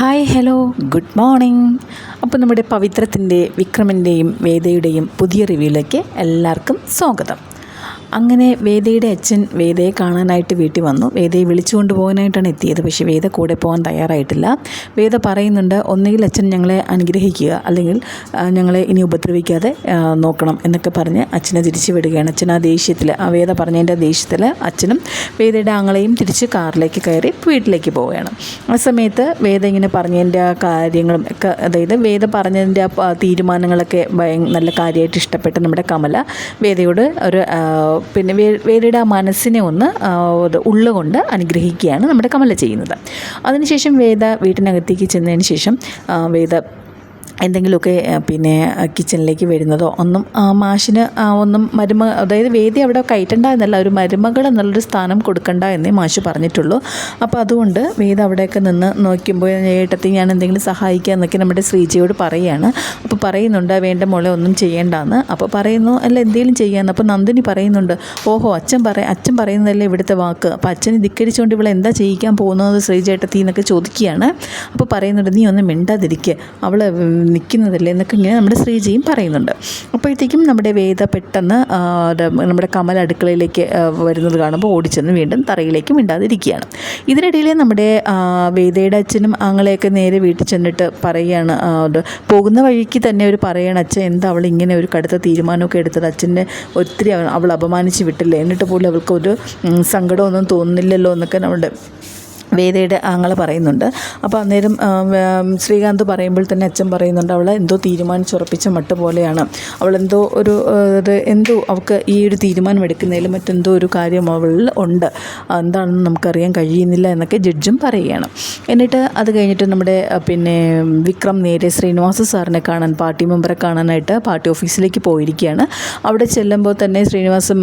Hi hello. Good morning. അപ്പോൾ നമ്മുടെ പവിത്രത്തിന്റെ വിക്രമിന്റെയും വേദയുടെയും പുതിയ റിവ്യൂയിലേക്ക് എല്ലാവർക്കും സ്വാഗതം. അങ്ങനെ വേദയുടെ അച്ഛൻ വേദയെ കാണാനായിട്ട് വീട്ടിൽ വന്നു. വേദയെ വിളിച്ചുകൊണ്ട് പോകാനായിട്ടാണ് എത്തിയത്. പക്ഷേ വേദ കൂടെ പോകാൻ തയ്യാറായിട്ടില്ല. വേദ പറയുന്നുണ്ട് ഒന്നുകിൽ അച്ഛൻ ഞങ്ങളെ അനുഗ്രഹിക്കുക അല്ലെങ്കിൽ ഞങ്ങളെ ഇനി ഉപദ്രവിക്കാതെ നോക്കണം എന്നൊക്കെ പറഞ്ഞ് അച്ഛനെ തിരിച്ചു വിടുകയാണ്. അച്ഛൻ ആ ദേഷ്യത്തിൽ ആ വേദ പറഞ്ഞതിന്റെ ദേഷ്യത്തിൽ അച്ഛനും വേദയുടെ ആങ്ങളെയും തിരിച്ച് കാറിലേക്ക് കയറി വീട്ടിലേക്ക് പോവുകയാണ്. ആ സമയത്ത് വേദ ഇങ്ങനെ പറഞ്ഞതിന്റെ ആ കാര്യങ്ങളും ഒക്കെ അതായത് വേദ പറഞ്ഞതിന്റെ ആ തീരുമാനങ്ങളൊക്കെ ഭയ നല്ല കാര്യമായിട്ട് ഇഷ്ടപ്പെട്ട നമ്മുടെ കമല വേദയോട് ഒരു പിന്നെ വേ- വേദയുടെ ആ മനസ്സിനെ ഒന്ന് ഉള്ളുകൊണ്ട് അനുഗ്രഹിക്കുകയാണ് നമ്മുടെ കമല ചെയ്യുന്നത്. അതിനുശേഷം വേദ വീട്ടിനകത്തേക്ക് ചെന്നതിന് ശേഷം വേദ എന്തെങ്കിലുമൊക്കെ പിന്നെ കിച്ചണിലേക്ക് വരുന്നതോ ഒന്നും മാഷിന് ഒന്നും മരുമ അതായത് വേദി അവിടെ കയറ്റണ്ട എന്നല്ല ഒരു മരുമകൾ എന്നുള്ളൊരു സ്ഥാനം കൊടുക്കണ്ട എന്നേ മാഷ് പറഞ്ഞിട്ടുള്ളൂ. അപ്പോൾ അതുകൊണ്ട് വേദ അവിടെയൊക്കെ നിന്ന് നോക്കുമ്പോൾ ഏട്ടത്തി ഞാൻ എന്തെങ്കിലും സഹായിക്കുക എന്നൊക്കെ നമ്മുടെ ശ്രീജിയോട് പറയുകയാണ് അപ്പോൾ പറയുന്നുണ്ട് വേണ്ട മോളെ ഒന്നും ചെയ്യേണ്ടെന്ന്. അപ്പോൾ പറയുന്നു അല്ല എന്തെങ്കിലും ചെയ്യാമെന്ന് അപ്പോൾ നന്ദിനി പറയുന്നുണ്ട് ഓഹോ അച്ഛൻ പറ അച്ഛൻ പറയുന്നതല്ലേ ഇവിടുത്തെ വാക്ക്. അപ്പോൾ അച്ഛനെ ധിക്കരിച്ചുകൊണ്ട് ഇവിടെ എന്താ ചെയ്യിക്കാൻ പോകുന്നത് ശ്രീജേട്ടത്തി എന്നൊക്കെ ചോദിക്കുകയാണ്. അപ്പോൾ പറയുന്നുണ്ട് നീ ഒന്നും മിണ്ടാതിരിക്കുക അവൾ നിൽക്കുന്നതല്ലേ എന്നൊക്കെ ഇങ്ങനെ നമ്മുടെ ശ്രീജയും പറയുന്നുണ്ട്. അപ്പോഴത്തേക്കും നമ്മുടെ വേദ പെട്ടെന്ന് നമ്മുടെ കമൽ അടുക്കളയിലേക്ക് വരുന്നത് കാണുമ്പോൾ ഓടിച്ചെന്ന് വീണ്ടും തറയിലേക്ക് മിണ്ടാതിരിക്കുകയാണ്. ഇതിനിടയിൽ നമ്മുടെ വേദയുടെ അച്ഛനും ആങ്ങളെയൊക്കെ നേരെ വീട്ടിൽ ചെന്നിട്ട് പറയുകയാണ് പോകുന്ന വഴിക്ക് തന്നെ ഒരു പറയുകയാണ് അച്ഛൻ എന്താ അവൾ ഇങ്ങനെ ഒരു കടുത്ത തീരുമാനമൊക്കെ എടുത്തത്? അച്ഛന്റെ ഒത്തിരി അവൾ അപമാനിച്ച് വിട്ടില്ലേ? എന്നിട്ട് പോലും അവൾക്ക് ഒരു സങ്കടമൊന്നും തോന്നുന്നില്ലല്ലോ എന്നൊക്കെ നമ്മുടെ വേദയുടെ ആങ്ങളെ പറയുന്നുണ്ട്. അപ്പോൾ അന്നേരം ശ്രീകാന്ത് പറയുമ്പോൾ തന്നെ അച്ഛൻ പറയുന്നുണ്ട് അവൾ എന്തോ തീരുമാനിച്ചുറപ്പിച്ച മട്ട് പോലെയാണ്. അവളെന്തോ ഒരു എന്തോ അവൾക്ക് ഈ ഒരു തീരുമാനം എടുക്കുന്നതിൽ മറ്റെന്തോ ഒരു കാര്യം അവളിൽ ഉണ്ട്. എന്താണെന്ന് നമുക്കറിയാൻ കഴിയുന്നില്ല എന്നൊക്കെ ജഡ്ജും പറയുകയാണ്. എന്നിട്ട് അത് കഴിഞ്ഞിട്ട് നമ്മുടെ പിന്നെ വിക്രം നേരെ ശ്രീനിവാസ സാറിനെ കാണാൻ പാർട്ടി മെമ്പറെ കാണാനായിട്ട് പാർട്ടി ഓഫീസിലേക്ക് പോയിരിക്കുകയാണ്. അവിടെ ചെല്ലുമ്പോൾ തന്നെ ശ്രീനിവാസം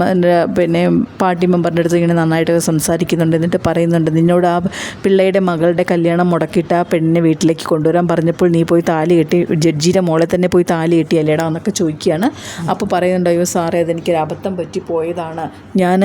പിന്നെ പാർട്ടി മെമ്പറിന്റെ അടുത്ത് ഇങ്ങനെ നന്നായിട്ട് സംസാരിക്കുന്നുണ്ട് എന്നിട്ട് പറയുന്നുണ്ട് നിന്നോട് ആ പിള്ളയുടെ മകളുടെ കല്യാണം മുടക്കിയിട്ട് ആ പെണ്ണിനെ വീട്ടിലേക്ക് കൊണ്ടുവരാൻ പറഞ്ഞപ്പോൾ നീ പോയി താലി കെട്ടി ജഡ്ജിയുടെ മോളെ തന്നെ പോയി താലി കെട്ടിയല്ലേടാ എന്നൊക്കെ ചോദിക്കുകയാണ്. അപ്പോൾ പറയുന്നുണ്ട് അയ്യോ സാറേ അതെനിക്കൊരു അബദ്ധം പറ്റി പോയതാണ് ഞാൻ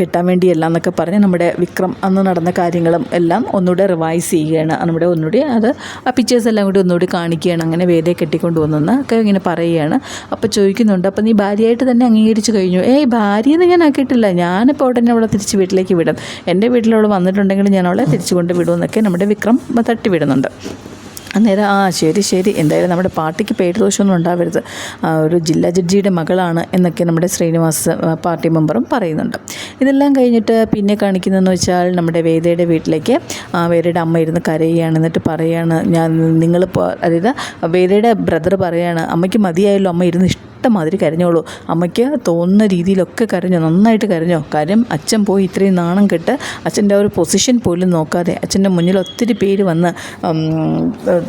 കെട്ടാൻ വേണ്ടിയല്ല എന്നൊക്കെ പറഞ്ഞ് നമ്മുടെ വിക്രം അന്ന് നടന്ന കാര്യങ്ങളും എല്ലാം ഒന്നുകൂടെ റിവൈസ് ചെയ്യുകയാണ്. നമ്മുടെ ഒന്നുകൂടി അത് ആ പിക്ചേഴ്സ് എല്ലാം കൂടി ഒന്നുകൂടി കാണിക്കുകയാണ്. അങ്ങനെ വേദയെ കെട്ടിക്കൊണ്ട് വന്നെന്ന് ഒക്കെ ഇങ്ങനെ പറയുകയാണ്. അപ്പോൾ ചോദിക്കുന്നുണ്ട് അപ്പോൾ നീ ഭാര്യയായിട്ട് തന്നെ അംഗീകരിച്ച് കഴിഞ്ഞു? ഏയ് ഭാര്യയെന്ന് ഞാൻ ആക്കിയിട്ടില്ല. ഞാനിപ്പോൾ ഉടനെ അവളെ തിരിച്ച് വീട്ടിലേക്ക് വിടും. എന്റെ വീട്ടിലവൾ വന്നിട്ടുണ്ടെങ്കിൽ ഞാൻ അവളെ തിരിച്ചു കൊണ്ട് വിടുമെന്നൊക്കെ നമ്മുടെ വിക്രം തട്ടിവിടുന്നുണ്ട്. അന്നേരം ആ ശരി ശരി. എന്തായാലും നമ്മുടെ പാർട്ടിക്ക് പേര് ദോഷമൊന്നും ഉണ്ടാവരുത്. ഒരു ജില്ലാ ജഡ്ജിയുടെ മകളാണ് എന്നൊക്കെ നമ്മുടെ ശ്രീനിവാസ് പാർട്ടി മെമ്പറും പറയുന്നുണ്ട്. ഇതെല്ലാം കഴിഞ്ഞിട്ട് പിന്നെ കാണിക്കുന്നതെന്ന് വെച്ചാൽ നമ്മുടെ വേദയുടെ വീട്ടിലേക്ക് വേദയുടെ അമ്മ ഇരുന്ന് കരയുകയാണ് എന്നിട്ട് പറയുകയാണ് ഞാൻ നിങ്ങൾ അതായത് വേദയുടെ ബ്രദർ പറയുകയാണ് അമ്മയ്ക്ക് മതിയായല്ലോ അമ്മ ഇരുന്ന് ഇഷ്ടമാതിരി കരഞ്ഞോളൂ. അമ്മയ്ക്ക് തോന്നുന്ന രീതിയിലൊക്കെ കരഞ്ഞു നന്നായിട്ട് കരഞ്ഞോ. കാര്യം അച്ഛൻ പോയി ഇത്രയും നാണം കെട്ട് അച്ഛന്റെ ആ ഒരു പൊസിഷൻ പോലും നോക്കാതെ അച്ഛന്റെ മുന്നിൽ ഒത്തിരി പേര് വന്ന്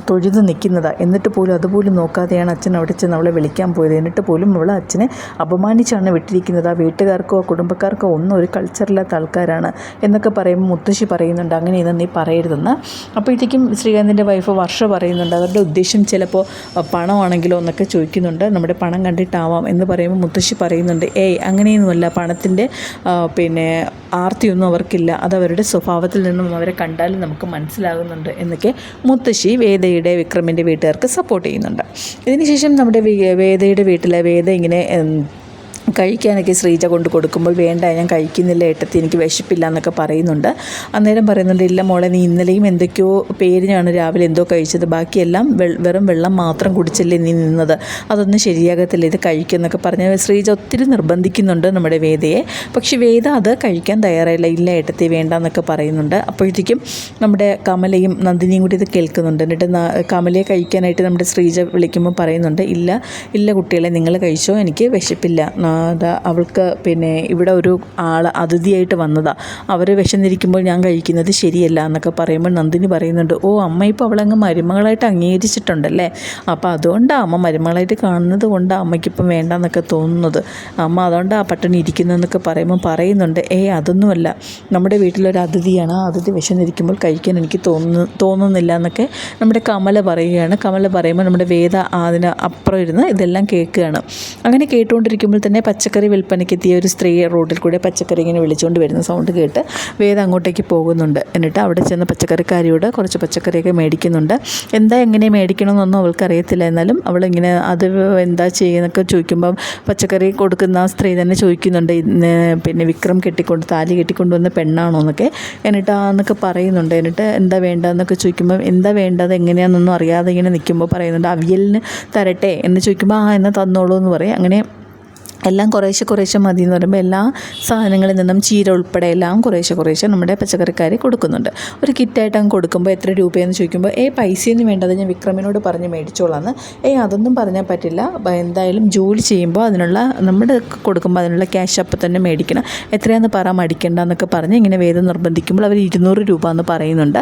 തൊഴുതു നിൽക്കുന്നതാണ് എന്നിട്ട് പോലും അതുപോലും നോക്കാതെയാണ് അച്ഛൻ അവിടെ ചെന്ന് അവളെ വിളിക്കാൻ പോയത്. എന്നിട്ട് പോലും അവൾ അച്ഛനെ അപമാനിച്ചാണ് വിട്ടിരിക്കുന്നത്. ആ വീട്ടുകാർക്കോ കുടുംബക്കാർക്കോ ഒന്നും ഒരു കൾച്ചറില്ലാത്ത ആൾക്കാരാണ് എന്നൊക്കെ പറയുമ്പോൾ മുത്തശ്ശി പറയുന്നുണ്ട്. അങ്ങനെ ഇതൊന്നും നീ പറയരുതെന്ന്. അപ്പോഴത്തേക്കും ശ്രീകാന്തിന്റെ വൈഫ് വർഷ പറയുന്നുണ്ട്. അവരുടെ ഉദ്ദേശം ചിലപ്പോൾ പണമാണെങ്കിലോ എന്നൊക്കെ ചോദിക്കുന്നുണ്ട്. നമ്മുടെ പണം കണ്ടിട്ടാവാം എന്ന് പറയുമ്പോൾ മുത്തശ്ശി പറയുന്നുണ്ട് ഏയ് അങ്ങനെയൊന്നുമല്ല. പണത്തിന്റെ പിന്നെ ആർത്തിയൊന്നും അവർക്കില്ല. അത് അവരുടെ സ്വഭാവത്തിൽ നിന്നും അവരെ കണ്ടാൽ നമുക്ക് മനസ്സിലാകുന്നുണ്ട് എന്നൊക്കെ മുത്തശ്ശി വേദയുടെ വിക്രമിന്റെ വീട്ടുകാർക്ക് സപ്പോർട്ട് ചെയ്യുന്നുണ്ട്. ഇതിനുശേഷം നമ്മുടെ വേദയുടെ വീട്ടിലെ വേദ ഇങ്ങനെ കഴിക്കാനൊക്കെ ശ്രീജ കൊണ്ട് കൊടുക്കുമ്പോൾ വേണ്ട ഞാൻ കഴിക്കുന്നില്ല ഏട്ടത്തി എനിക്ക് വിശപ്പില്ല എന്നൊക്കെ പറയുന്നുണ്ട്. അന്നേരം പറയുന്നുണ്ട് ഇല്ല മോളെ നീ ഇന്നലെയും എന്തൊക്കെയോ പേരിനാണ് രാവിലെ എന്തോ കഴിച്ചത് ബാക്കിയെല്ലാം വെറും വെള്ളം മാത്രം കുടിച്ചല്ലേ നീ നിന്നത് അതൊന്നും ശരിയാകത്തില്ല ഇത് കഴിക്കുമെന്നൊക്കെ പറഞ്ഞ് ശ്രീജ ഒത്തിരി നിർബന്ധിക്കുന്നുണ്ട് നമ്മുടെ വേദയെ. പക്ഷേ വേദ അത് കഴിക്കാൻ തയ്യാറായില്ല ഇല്ല ഏട്ടത്തി വേണ്ട എന്നൊക്കെ പറയുന്നുണ്ട്. അപ്പോഴത്തേക്കും നമ്മുടെ കമലയും നന്ദിനിയും കൂടി ഇത് കേൾക്കുന്നുണ്ട്. എന്നിട്ട് കമലയെ കഴിക്കാനായിട്ട് നമ്മുടെ ശ്രീജ വിളിക്കുമ്പോൾ പറയുന്നുണ്ട് ഇല്ല ഇല്ല കുട്ടികളെ നിങ്ങൾ കഴിച്ചോ എനിക്ക് വിശപ്പില്ല അവൾക്ക് പിന്നെ ഇവിടെ ഒരു ആൾ അതിഥിയായിട്ട് വന്നതാണ് അവർ വിശന്നിരിക്കുമ്പോൾ ഞാൻ കഴിക്കുന്നത് ശരിയല്ല എന്നൊക്കെ പറയുമ്പോൾ നന്ദിനി പറയുന്നുണ്ട് ഓ അമ്മ ഇപ്പോൾ അവളങ്ങ് മരുമകളായിട്ട് അംഗീകരിച്ചിട്ടുണ്ടല്ലേ? അപ്പോൾ അതുകൊണ്ടാണ് അമ്മ മരുമകളായിട്ട് കാണുന്നത് കൊണ്ടാണ് അമ്മയ്ക്കിപ്പം വേണ്ടെന്നൊക്കെ തോന്നുന്നത്. അമ്മ അതുകൊണ്ടാണ് പട്ടിണി ഇരിക്കുന്നതെന്നൊക്കെ പറയുമ്പോൾ പറയുന്നുണ്ട് ഏ അതൊന്നുമല്ല. നമ്മുടെ വീട്ടിലൊരു അതിഥിയാണ്. ആ അതിഥി വിശന്നിരിക്കുമ്പോൾ കഴിക്കാൻ എനിക്ക് തോന്നുന്നു തോന്നുന്നില്ല എന്നൊക്കെ നമ്മുടെ കമല പറയുകയാണ്. കമല പറയുമ്പോൾ നമ്മുടെ വേദ അതിന് അപ്പുറം ഇരുന്ന് ഇതെല്ലാം കേൾക്കുകയാണ്. അങ്ങനെ കേട്ടുകൊണ്ടിരിക്കുമ്പോൾ തന്നെ പച്ചക്കറി വിൽപ്പനയ്ക്ക് എത്തിയ ഒരു സ്ത്രീ റോഡിൽ കൂടെ പച്ചക്കറി ഇങ്ങനെ വിളിച്ചുകൊണ്ട് വരുന്ന സൗണ്ട് കേട്ട് വേദ അങ്ങോട്ടേക്ക് പോകുന്നുണ്ട്. എന്നിട്ട് അവിടെ ചെന്ന് പച്ചക്കറിക്കാരിയോട് കുറച്ച് പച്ചക്കറിയൊക്കെ മേടിക്കുന്നുണ്ട്. എന്താ എങ്ങനെ മേടിക്കണമെന്നൊന്നും അവൾക്ക് അറിയത്തില്ല എന്നാലും അവളിങ്ങനെ അത് എന്താ ചെയ്യുന്നൊക്കെ ചോദിക്കുമ്പം പച്ചക്കറി കൊടുക്കുന്ന സ്ത്രീ തന്നെ ചോദിക്കുന്നുണ്ട്. പിന്നെ വിക്രം കെട്ടിക്കൊണ്ട് താലി കെട്ടിക്കൊണ്ട് വന്ന പെണ്ണാണോ എന്നൊക്കെ എന്നിട്ട് എന്നൊക്കെ പറയുന്നുണ്ട്. എന്നിട്ട് എന്താ വേണ്ടതെന്നൊക്കെ ചോദിക്കുമ്പോൾ എന്താ വേണ്ടത്? എങ്ങനെയാണെന്നൊന്നും അറിയാതെ ഇങ്ങനെ നിൽക്കുമ്പോൾ പറയുന്നുണ്ട്. അവിയലിന് തരട്ടെ? എന്ന് ചോദിക്കുമ്പോൾ ആ എന്നാൽ തന്നോളൂ എന്ന് പറയും. അങ്ങനെ എല്ലാം കുറേശ്ശെ കുറേശ്ശെ മതി എന്ന് പറയുമ്പോൾ എല്ലാ സാധനങ്ങളിൽ നിന്നും ചീര ഉൾപ്പെടെ എല്ലാം കുറേശ്ശെ കുറേശ്ശെ നമ്മുടെ പച്ചക്കറിക്കാർ കൊടുക്കുന്നുണ്ട്. ഒരു കിറ്റായിട്ട് അങ്ങ് കൊടുക്കുമ്പോൾ എത്ര രൂപയെന്ന് ചോദിക്കുമ്പോൾ ഏ പൈസയൊന്നും വേണ്ടത് ഞാൻ വിക്രമിനോട് പറഞ്ഞ് മേടിച്ചോളാന്ന്. ഏ അതൊന്നും പറഞ്ഞാൽ പറ്റില്ല. എന്തായാലും ജോലി ചെയ്യുമ്പോൾ അതിനുള്ള നമ്മുടെ കൊടുക്കുമ്പോൾ അതിനുള്ള ക്യാഷ് അപ്പം തന്നെ മേടിക്കണം. എത്രയാണെന്ന് പറ മടിക്കണ്ട എന്നൊക്കെ പറഞ്ഞ് ഇങ്ങനെ വേദം നിർബന്ധിക്കുമ്പോൾ അവർ ഇരുന്നൂറ് രൂപ എന്ന് പറയുന്നുണ്ട്.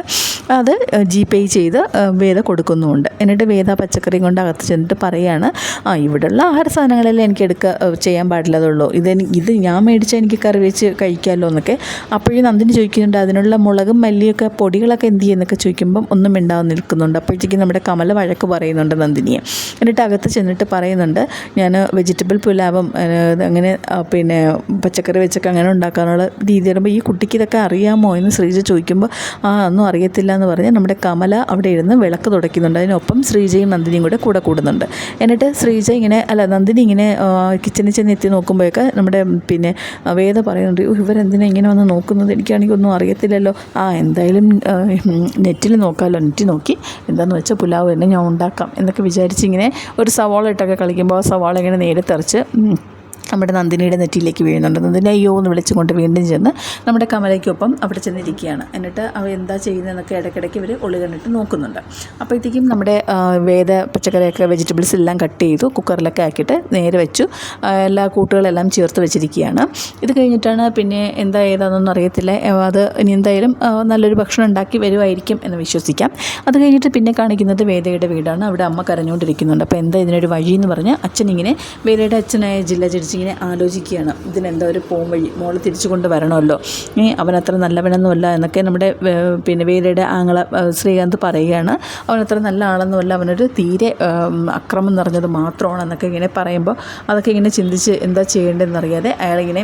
അത് ജി പേ ചെയ്ത് വേദ കൊടുക്കുന്നുമുണ്ട്. എന്നിട്ട് വേദ പച്ചക്കറിയും കൊണ്ട് അകത്ത് ചെന്നിട്ട് പറയുകയാണ് ആ ഇവിടെയുള്ള ആഹാര സാധനങ്ങളെല്ലാം എനിക്ക് എടുക്കുക ചെയ്യാൻ പാടില്ലതുള്ളൂ. ഇത് ഇത് ഞാൻ മേടിച്ചാൽ എനിക്ക് കറി വെച്ച് കഴിക്കാമല്ലോ എന്നൊക്കെ അപ്പോഴും നന്ദിനി ചോദിക്കുന്നുണ്ട്. അതിനുള്ള മുളകും മല്ലിയൊക്കെ പൊടികളൊക്കെ എന്ത് ചെയ്യുന്നൊക്കെ ചോദിക്കുമ്പം ഒന്നും മിണ്ടാതെ നിൽക്കുന്നുണ്ട്. അപ്പോഴത്തേക്കും നമ്മുടെ കമല വഴക്ക് പറയുന്നുണ്ട് നന്ദിനിയെ. എന്നിട്ട് അകത്ത് ചെന്നിട്ട് പറയുന്നുണ്ട് ഞാൻ വെജിറ്റബിൾ പുലാവും അങ്ങനെ പിന്നെ പച്ചക്കറി വെച്ചൊക്കെ അങ്ങനെ ഉണ്ടാക്കാനുള്ള രീതി വരുമ്പോൾ ഈ കുട്ടിക്ക് ഇതൊക്കെ അറിയാമോ എന്ന് ശ്രീജ ചോദിക്കുമ്പോൾ ആ ഒന്നും അറിയത്തില്ല എന്ന് പറഞ്ഞ് നമ്മുടെ കമല അവിടെ ഇരുന്ന് വിളക്ക് തുടയ്ക്കുന്നുണ്ട്. അതിനൊപ്പം ശ്രീജയും നന്ദിനിയും കൂടെ കൂടെ കൂടുന്നുണ്ട്. എന്നിട്ട് ശ്രീജ ഇങ്ങനെ അല്ല നന്ദിനി ഇങ്ങനെ കിച്ചണിൽ ചെന്ന് എത്തി നോക്കുമ്പോഴൊക്കെ നമ്മുടെ പിന്നെ വേദ പറയുന്നുണ്ട് "ഓ, ഇവരെന്തിനാ ഇങ്ങനെ വന്ന് നോക്കുന്നത്? എനിക്കാണെങ്കിൽ ഒന്നും അറിയത്തില്ലല്ലോ. ആ എന്തായാലും നെറ്റിൽ നോക്കാമല്ലോ നെറ്റിൽ നോക്കി. എന്താണെന്ന് വെച്ചാൽ പുലാവ് തന്നെ ഞാൻ ഉണ്ടാക്കാം. എന്നൊക്കെ വിചാരിച്ച് ഇങ്ങനെ ഒരു സവാള ഇട്ടൊക്കെ കളിക്കുമ്പോൾ ആ സവാള ഇങ്ങനെ നേരെ തെറിച്ച് നമ്മുടെ നന്ദിനിയുടെ നെറ്റിയിലേക്ക് വീഴുന്നുണ്ട്. നന്ദിനി അയ്യോ എന്ന് വിളിച്ചുകൊണ്ട് വീണ്ടും ചെന്ന് നമ്മുടെ കമലയ്ക്കൊപ്പം അവിടെ ചെന്നിരിക്കുകയാണ്. എന്നിട്ട് അവ എന്താ ചെയ്യുന്നതെന്നൊക്കെ ഇടയ്ക്കിടയ്ക്ക് ഇവർ ഒളി കണ്ടിട്ട് നോക്കുന്നുണ്ട്. അപ്പോഴത്തേക്കും നമ്മുടെ വേദ പച്ചക്കറിയൊക്കെ വെജിറ്റബിൾസ് എല്ലാം കട്ട് ചെയ്തു കുക്കറിലൊക്കെ ആക്കിയിട്ട് നേരെ വെച്ചു. എല്ലാ കൂട്ടുകളെല്ലാം ചേർത്ത് വെച്ചിരിക്കുകയാണ്. ഇത് കഴിഞ്ഞിട്ടാണ് പിന്നെ എന്താ ഏതാണെന്നൊന്നും അറിയത്തില്ല. അത് ഇനി എന്തായാലും നല്ലൊരു ഭക്ഷണം ഉണ്ടാക്കി വരുമായിരിക്കും എന്ന് വിശ്വസിക്കാം. അത് കഴിഞ്ഞിട്ട് പിന്നെ കാണിക്കുന്നത് വേദയുടെ വീടാണ്. അവിടെ അമ്മ കരഞ്ഞുകൊണ്ടിരിക്കുന്നുണ്ട്. അപ്പോൾ എന്താ ഇതിനൊരു വഴി എന്ന് പറഞ്ഞ് അച്ഛൻ ഇങ്ങനെ വേദയുടെ അച്ഛനായ ജില്ല ജഡ്ജി ഇങ്ങനെ ആലോചിക്കുകയാണ്. ഇതിനെന്താ ഒരു പോം വഴി? മോളെ തിരിച്ചു കൊണ്ട് വരണമല്ലോ. ഇനി അവനത്ര നല്ലവനൊന്നുമല്ല എന്നൊക്കെ നമ്മുടെ പിന്നെ വേലയുടെ ആങ്ങള ശ്രീകാന്ത് പറയുകയാണ്. അവനത്ര നല്ല ആളൊന്നുമല്ല. അവനൊരു തീരെ അക്രമം നിറഞ്ഞത് മാത്രമാണ് എന്നൊക്കെ ഇങ്ങനെ പറയുമ്പോൾ അതൊക്കെ ഇങ്ങനെ ചിന്തിച്ച് എന്താ ചെയ്യേണ്ടതെന്ന് അറിയാതെ അയാളിങ്ങനെ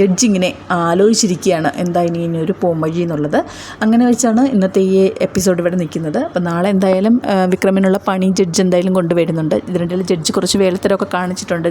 ജഡ്ജിങ്ങിനെ ആലോചിച്ചിരിക്കുകയാണ്. എന്താ ഇനി ഇനി ഒരു പോം വഴി എന്നുള്ളത്. അങ്ങനെ വെച്ചാണ് ഇന്നത്തെ ഈ എപ്പിസോഡ് ഇവിടെ നിൽക്കുന്നത്. അപ്പോൾ നാളെ എന്തായാലും വിക്രമിനുള്ള പണി ജഡ്ജ് എന്തായാലും കൊണ്ടുവരുന്നുണ്ട്. ഇതിനിടയിൽ ജഡ്ജ് കുറച്ച് വേലത്തരമൊക്കെ കാണിച്ചിട്ടുണ്ട്.